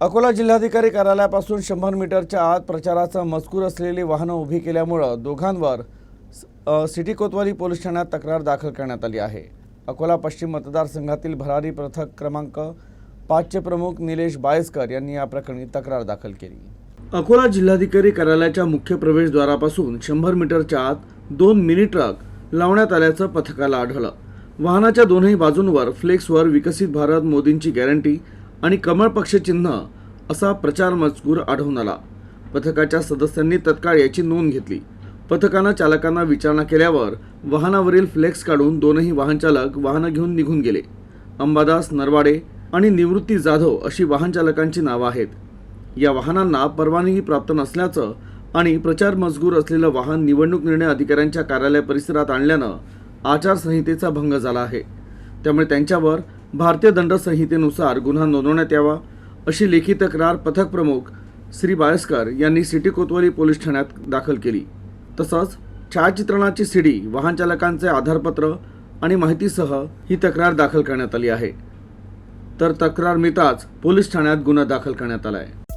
अकोला जिल्हाधिकारी कार्यालयापासून शंभर मीटरच्या आत प्रचाराचा मजकूर असलेली वाहनं उभी केल्यामुळं दोघांवर सिटी कोतवाली पोलीस ठाण्यात तक्रार दाखल करण्यात आली आहे. अकोला पश्चिम मतदारसंघातील भरारी पथक क्रमांक पाचचे प्रमुख निलेश बायस्कर यांनी या प्रकरणी तक्रार दाखल केली. अकोला जिल्हाधिकारी कार्यालयाच्या मुख्य प्रवेशद्वारापासून शंभर मीटरच्या आत दोन मिनी ट्रक लावण्यात आल्याचं पथकाला आढळलं. वाहनाच्या दोनही बाजूंवर फ्लेक्सवर विकसित भारत मोदींची गॅरंटी आणि कमळ पक्षचिन्ह असा प्रचार मजकूर आढळून आला. पथकाच्या सदस्यांनी तत्काळ याची नोंद घेतली. पथकानं चालकांना विचारणा केल्यावर वाहनावरील फ्लेक्स काढून दोनही वाहनचालक वाहनं घेऊन निघून गेले. अंबादास नरवाडे आणि निवृत्ती जाधव अशी वाहनचालकांची नावं आहेत. या वाहनांना परवानगी प्राप्त नसल्याचं आणि प्रचार मजगूर असलेलं वाहन निवडणूक निर्णय अधिकाऱ्यांच्या कार्यालय परिसरात आणल्यानं आचारसंहितेचा भंग झाला आहे. त्यामुळे त्यांच्यावर भारतीय दंड संहितेनुसार गुन्हा नोंदवण्यात यावा अशी लेखी तक्रार पथक प्रमुख श्री बायस्कर यांनी सिटी कोतवाली पोलीस ठाण्यात दाखल केली. तसंच छायाचित्रणाची सीडी वाहन चालकांचे आधारपत्र आणि माहितीसह ही तक्रार दाखल करण्यात आली आहे. तर तक्रार मिळताच पोलीस ठाण्यात गुन्हा दाखल करण्यात आला आहे